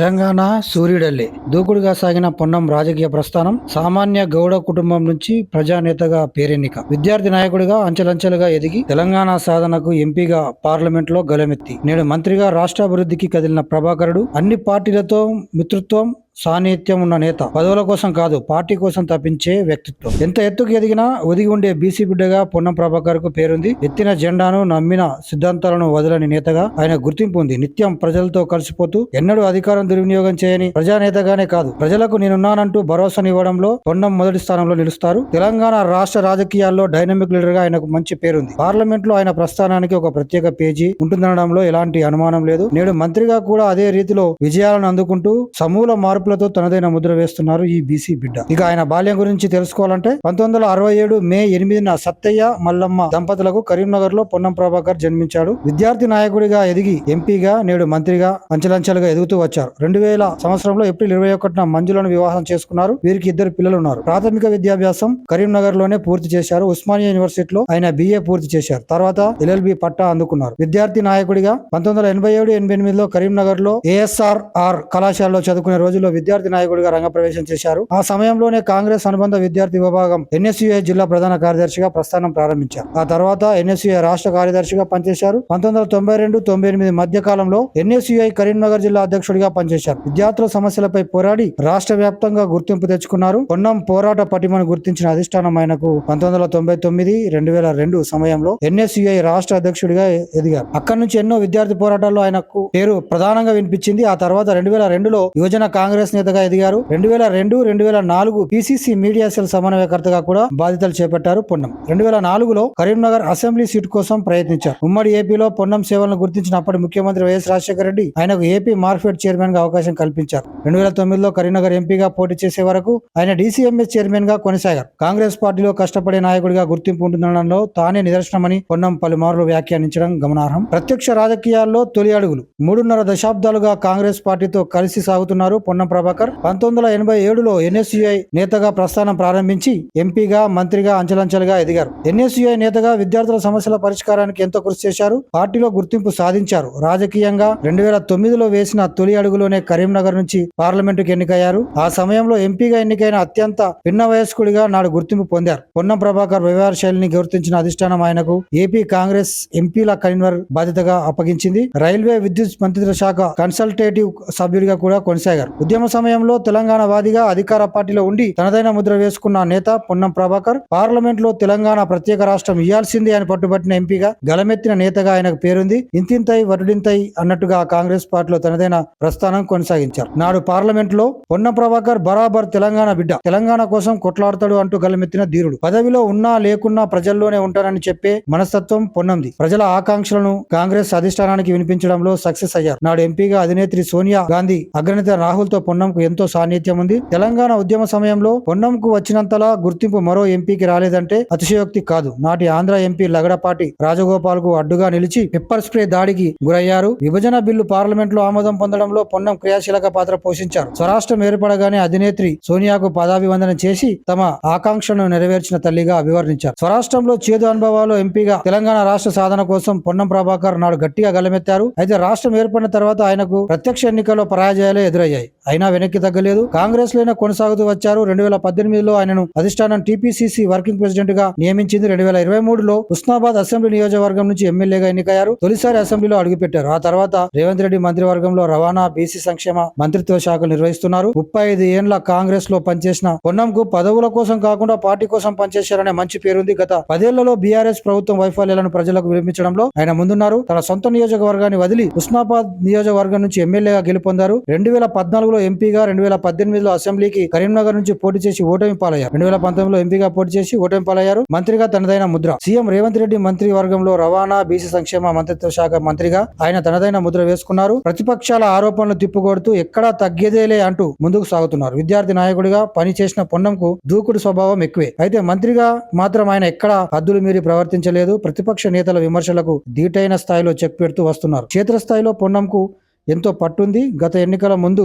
తెలంగాణ సూర్యుడల్లి. దూకుడుగా సాగిన పొన్నం రాజకీయ ప్రస్థానం సామాన్య గౌడ కుటుంబం నుంచి ప్రజానేతగా పేరెన్నిక. విద్యార్థి నాయకుడిగా అంచెలంచెలుగా ఎదిగి తెలంగాణ సాధనకు ఎంపీగా పార్లమెంట్లో గలమెత్తి. నేడు మంత్రిగా రాష్ట్రాభివృద్ధికి కదిలిన ప్రభాకరుడు అన్ని పార్టీలతో మిత్రత్వం సాన్నిహిత్యం ఉన్న నేత. పదవుల కోసం కాదు పార్టీ కోసం తప్పించే వ్యక్తిత్వం. ఎంత ఎత్తుకు ఎదిగినా ఒదిగి ఉండే బీసీ బిడ్డగా పొన్నం ప్రభాకర్కు పేరుంది. ఎత్తిన జెండాను నమ్మిన సిద్ధాంతాలను వదలని నేతగా ఆయన గుర్తింపు ఉంది. నిత్యం ప్రజలతో కలిసిపోతూ ఎన్నడూ అధికారం దుర్వినియోగం చేయని ప్రజానేతగానే కాదు. ప్రజలకు నేనున్నానంటూ భరోసానివ్వడంలో పొన్నం మొదటి స్థానంలో నిలుస్తారు. తెలంగాణ రాష్ట్ర రాజకీయాల్లో డైనమిక్ లీడర్గా ఆయనకు మంచి పేరుంది. పార్లమెంట్లో ఆయన ప్రస్థానానికి ఒక ప్రత్యేక పేజీ ఉంటుందనడంలో ఎలాంటి అనుమానం లేదు. నేడు మంత్రిగా కూడా అదే రీతిలో విజయాలను అందుకుంటూ సమూల మార్పులతో తనదైన ముద్ర వేస్తున్నారు ఈ బీసీ బిడ్డ. ఇక ఆయన బాల్యం గురించి తెలుసుకోవాలంటే పంతొమ్మిది వందల అరవై ఏడు మే ఎనిమిదిన సత్తయ్య మల్లమ్మ దంపతులకు కరీంనగర్లో పొన్నం ప్రభాకర్ జన్మించాడు. విద్యార్థి నాయకుడిగా ఎదిగి ఎంపీగా నేడు మంత్రిగా అంచెలంచెలుగా ఎదుగుతూ వచ్చారు. రెండు వేల సంవత్సరంలో ఏప్రిల్ ఇరవై ఒకటిన మంజులను వివాహం చేసుకున్నారు. వీరికి ఇద్దరు పిల్లలు ఉన్నారు. ప్రాథమిక విద్యాభ్యాసం కరీంనగర్లోనే పూర్తి చేశారు. ఉస్మానియా యూనివర్సిటీలో ఆయన బిఏ పూర్తి చేశారు. తర్వాత ఎల్ఎల్బి పట్టా అందుకున్నారు. విద్యార్థి నాయకుడిగా పంతొమ్మిది వందల ఎనభై ఏడు ఎనభై ఎనిమిదిలో కరీంనగర్లో ఏఎస్ఆర్ఆర్ కళాశాలలో చదువుకునే రోజుల్లో విద్యార్థి నాయకుడిగా రంగప్రవేశం చేశారు. ఆ సమయంలోనే కాంగ్రెస్ అనుబంధ విద్యార్థి విభాగం ఎన్ఎస్యుఐ జిల్లా ప్రధాన కార్యదర్శిగా ప్రస్థానం ప్రారంభించారు. ఆ తర్వాత ఎన్ఎస్యుఐ రాష్ట్ర కార్యదర్శిగా పనిచేశారు. పంతొమ్మిది వందల తొంభై రెండు తొంభై ఎనిమిది మధ్య కాలంలో ఎన్ఎస్యుఐ కరీంనగర్ జిల్లా అధ్యక్షుడిగా పనిచేశారు. విద్యార్థుల సమస్యలపై పోరాడి రాష్ట్ర వ్యాప్తంగా గుర్తింపు తెచ్చుకున్నారు. పొన్నం పోరాట పటిమను గుర్తించిన అధిష్టానం ఆయనకు పంతొమ్మిది వందల తొంభై తొమ్మిది రెండు వేల రెండు సమయంలో ఎన్ఎస్యుఐ రాష్ట్ర అధ్యక్షుడిగా ఎదిగారు. అక్కడి నుంచి ఎన్నో విద్యార్థి పోరాటాల్లో ఆయనకు పేరు ప్రధానంగా వినిపించింది. ఆ తర్వాత రెండు వేల రెండులో యువజన కాంగ్రెస్ నేతగా ఎదిగారు. రెండు వేల రెండు రెండు వేల నాలుగు పిసిసి మీడియా సెల్ సమన్వయకర్తగా కూడా బాధ్యతలు చేపట్టారు పొన్నం. రెండు వేల నాలుగులో కరీంనగర్ అసెంబ్లీ సీట్ కోసం ప్రయత్నించారు. ఉమ్మడి ఏపీలో పొన్నం సేవలను గుర్తించిన అప్పటి ముఖ్యమంత్రి వైఎస్ రాజశేఖర రెడ్డి ఆయనకు ఏపీ మార్కెట్ చైర్మన్గా అవకాశం కల్పించారు. రెండు వేల తొమ్మిదిలో కరీంనగర్ ఎంపీగా పోటీ చేసే వరకు ఆయన డీసీఎంఎస్ చైర్మన్గా కొనసాగారు. కాంగ్రెస్ పార్టీలో కష్టపడే నాయకుడిగా గుర్తింపు ఉంటుందనడంలో తానే నిదర్శనమని పొన్నం పలుమార్లు వ్యాఖ్యానించడం గమనార్హం. ప్రత్యక్ష రాజకీయాల్లో తొలి అడుగులు. మూడున్నర దశాబ్దాలుగా కాంగ్రెస్ పార్టీతో కలిసి సాగుతున్నారు పొన్నం ప్రభాకర్ పంతొమ్మిది వందల ఎనభై ఏడులో ఎన్ఎస్యుఐ నేతగా ప్రస్థానం ప్రారంభించి ఎంపీగా మంత్రిగా అంచెలంచెలుగా ఎదిగారు. ఎన్ఎస్యుఐ నేతగా విద్యార్థుల సమస్యల పరిష్కారానికి ఎంతో కృషి చేశారు. పార్టీలో గుర్తింపు సాధించారు. రాజకీయంగా రెండు వేల తొమ్మిదిలో వేసిన తొలి అడుగులోనే కరీంనగర్ నుంచి పార్లమెంటుకు ఎన్నికయ్యారు. ఆ సమయంలో ఎంపీగా ఎన్నికైన అత్యంత పిన్న వయస్కుడిగా నాడు గుర్తింపు పొందారు. పొన్నం ప్రభాకర్ వ్యవహార శైలిని గుర్తించిన అధిష్టానం ఆయనకు ఏపీ కాంగ్రెస్ ఎంపీల కన్వీనర్ బాధ్యతగా అప్పగించింది. రైల్వే విద్యుత్ మంత్రిత్వ శాఖ కన్సల్టేటివ్ సభ్యుడిగా కూడా కొనసాగారు. ఉద్యమ సమయంలో తెలంగాణ వాదిగా అధికార పార్టీలో ఉండి తనదైన ముద్ర వేసుకున్న నేత పొన్నం ప్రభాకర్ పార్లమెంట్లో తెలంగాణ ప్రత్యేక రాష్ట్రం ఇయ్యాల్సిందే అని పట్టుబట్టిన ఎంపీగా గలమెత్తిన నేతగా ఆయనకు పేరుంది. ఇంతింతై వరుడింతై అన్నట్టుగా కాంగ్రెస్ పార్టీలో తనదైన ప్రస్థానం కొనసాగించారు. నాడు పార్లమెంట్లో పొన్నం ప్రభాకర్ బరాబర్ తెలంగాణ బిడ్డ తెలంగాణ కోసం కొట్లాడతాడు అంటూ గలమెత్తిన ధీరుడు. పదవిలో ఉన్నా లేకున్నా ప్రజల్లోనే ఉంటానని చెప్పే మనస్తత్వం పొన్నంది. ప్రజల ఆకాంక్షలను కాంగ్రెస్ అధిష్టానానికి వినిపించడంలో సక్సెస్ అయ్యారు. నాడు ఎంపీగా అధినేత్రి సోనియా గాంధీ అగ్రనేత రాహుల్తో పొన్నంకు ఎంతో సాన్నిధ్యం ఉంది. తెలంగాణ ఉద్యమ సమయంలో పొన్నంకు వచ్చినంతలా గుర్తింపు మరో ఎంపీకి రాలేదంటే అతిశయోక్తి కాదు. నాటి ఆంధ్ర ఎంపీ లగడపాటి రాజగోపాల్కు అడ్డుగా నిలిచి పెప్పర్ స్ప్రే దాడికి గురయ్యారు. విభజన బిల్లు పార్లమెంట్లో ఆమోదం పొందడంలో పొన్నం క్రియాశీలక పాత్ర పోషించారు. స్వరాష్ట్రం ఏర్పడగానే అధినేత్రి సోనియాకు పదాభివందనం చేసి తమ ఆకాంక్షను నెరవేర్చిన తల్లిగా అభివర్ణించారు. స్వరాష్ట్రంలో చేదు అనుభవాలు ఎంపీగా తెలంగాణ రాష్ట్ర సాధన కోసం పొన్నం ప్రభాకర్ నాడు గట్టిగా గలమెత్తారు. అయితే రాష్ట్రం ఏర్పడిన తర్వాత ఆయనకు ప్రత్యక్ష ఎన్నికల్లో పరాజయాలే ఎదురయ్యాయి. అయినా వెనక్కి తగ్గలేదు. కాంగ్రెస్లోనే కొనసాగుతూ వచ్చారు. రెండు వేల పద్దెనిమిదిలో ఆయనను అధిష్టానం టీపీసీసీ వర్కింగ్ ప్రెసిడెంట్గా నియమించింది. రెండు వేల ఇరవై మూడులో ఉస్నాబాద్ అసెంబ్లీ నియోజకవర్గం నుంచి ఎమ్మెల్యేగా ఎన్నికయ్యారు. తొలిసారి అసెంబ్లీలో అడుగుపెట్టారు. ఆ తర్వాత రేవంత్ రెడ్డి మంత్రివర్గంలో రవాణా బీసీ సంక్షేమ మంత్రిత్వ శాఖలు నిర్వహిస్తున్నారు. ముప్పై ఐదు ఏండ్ల కాంగ్రెస్లో పనిచేసిన పొన్నంకు పదవుల కోసం కాకుండా పార్టీ కోసం పనిచేశారనే మంచి పేరుంది. గత పదేళ్ళలో బీఆర్ఎస్ ప్రభుత్వం వైఫల్యాలను ప్రజలకు వినిపించడంలో ఆయన ముందున్నారు. తన సొంత నియోజకవర్గాన్ని వదిలి ఉస్నాబాద్ నియోజకవర్గం నుంచి ఎమ్మెల్యేగా గెలుపొందారు. రెండు వేల పద్నాలుగులో ఎంపీగా రెండు వేల పద్దెనిమిదిలో అసెంబ్లీకి కరీంనగర్ నుంచి పోటీ చేసి ఓటమి పాలయ్యారు. రెండు వేల పంతొమ్మిదిలో ఎంపీగా పోటీ చేసి ఓటమి పాలయ్యారు. మంత్రిగా తనదైన ముద్ర. సీఎం రేవంత్ రెడ్డి మంత్రి వర్గంలో రవాణా బీసీ సంక్షేమ మంత్రిత్వ శాఖ మంత్రిగా ఆయన తనదైన ముద్ర వేసుకున్నారు. ప్రతిపక్షాల ఆరోపణలు తిప్పుకొడుతూ ఎక్కడా తగ్గేదేలే అంటూ ముందుకు సాగుతున్నారు. విద్యార్థి నాయకుడిగా పని చేసిన పొన్నంకు దూకుడు స్వభావం ఎక్కువే. అయితే మంత్రిగా మాత్రం ఆయన ఎక్కడా హద్దులు మీరి ప్రవర్తించలేదు. ప్రతిపక్ష నేతల విమర్శలకు దీటైన స్థాయిలో చెక్ పెడుతూ వస్తున్నారు. క్షేత్రస్థాయిలో పొన్నంకు ఎంతో పట్టుంది. గత ఎన్నికల ముందు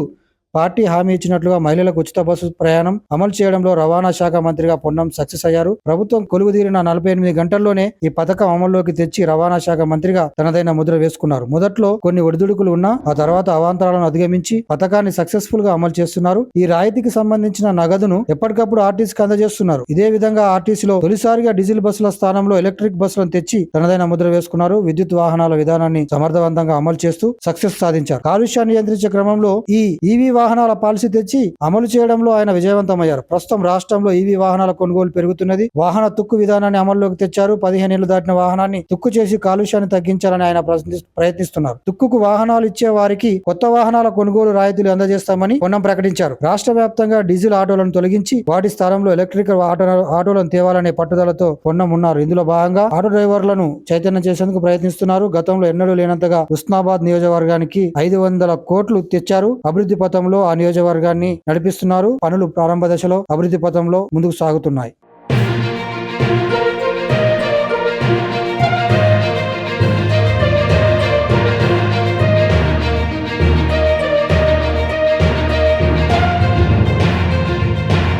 పార్టీ హామీ ఇచ్చినట్లుగా మహిళలకు ఉచిత బస్సు ప్రయాణం అమలు చేయడంలో రవాణా శాఖ మంత్రిగా పొన్నం సక్సెస్ అయ్యారు. ప్రభుత్వం కొలువుదీరిన నలభై ఎనిమిది గంటల్లోనే ఈ పథకం అమల్లోకి తెచ్చి రవాణా శాఖ మంత్రిగా తనదైన ముద్ర వేసుకున్నారు. మొదట్లో కొన్ని ఒడిదుడుకులు ఉన్నా ఆ తర్వాత అవాంతరాలను అధిగమించి పథకాన్ని సక్సెస్ఫుల్గా అమలు చేస్తున్నారు. ఈ రాయితీకి సంబంధించిన నగదును ఎప్పటికప్పుడు ఆర్టీసీకి అందజేస్తున్నారు. ఇదే విధంగా ఆర్టీసీలో తొలిసారిగా డీజిల్ బస్సుల స్థానంలో ఎలక్ట్రిక్ బస్సులను తెచ్చి తనదైన ముద్ర వేసుకున్నారు. విద్యుత్ వాహనాల విధానాన్ని సమర్థవంతంగా అమలు చేస్తూ సక్సెస్ సాధించారు. కాలుష్యాన్ని నియంత్రించే క్రమంలో ఈ ఈవీ వాహనాల పాలసీ తెచ్చి అమలు చేయడంలో ఆయన విజయవంతమయ్యారు. ప్రస్తుతం రాష్ట్రంలో ఈవీ వాహనాల కొనుగోలు పెరుగుతున్నది. వాహన తుక్కు విధానాన్ని అమల్లోకి తెచ్చారు. పదిహేను ఏళ్ళు దాటిన వాహనాన్ని తుక్కు చేసి కాలుష్యాన్ని తగ్గించాలని ఆయన ప్రయత్ని- ప్రయత్నిస్తున్నారు. తుక్కుకు వాహనాలు ఇచ్చే వారికి కొత్త వాహనాల కొనుగోలు రాయితీలు అందజేస్తామని పొన్నం ప్రకటించారు. రాష్ట్ర వ్యాప్తంగా డీజిల్ ఆటోలను తొలగించి వాటి స్థానంలో ఎలక్ట్రిక్ ఆటో ఆటోలను తేవాలనే పట్టుదలతో పొన్నం ఉన్నారు. ఇందులో భాగంగా ఆటో డ్రైవర్లను చైతన్యం చేసేందుకు ప్రయత్నిస్తున్నారు. గతంలో ఎన్నడూ లేనంతగా ఉస్నాబాద్ నియోజకవర్గానికి ఐదు వందల కోట్లు తెచ్చారు. అభివృద్ధి పథంలో ఆ నియోజకవర్గాన్ని నడిపిస్తున్నారు. పనులు ప్రారంభ దశలో అభివృద్ధి పథంలో ముందుకు సాగుతున్నాయి.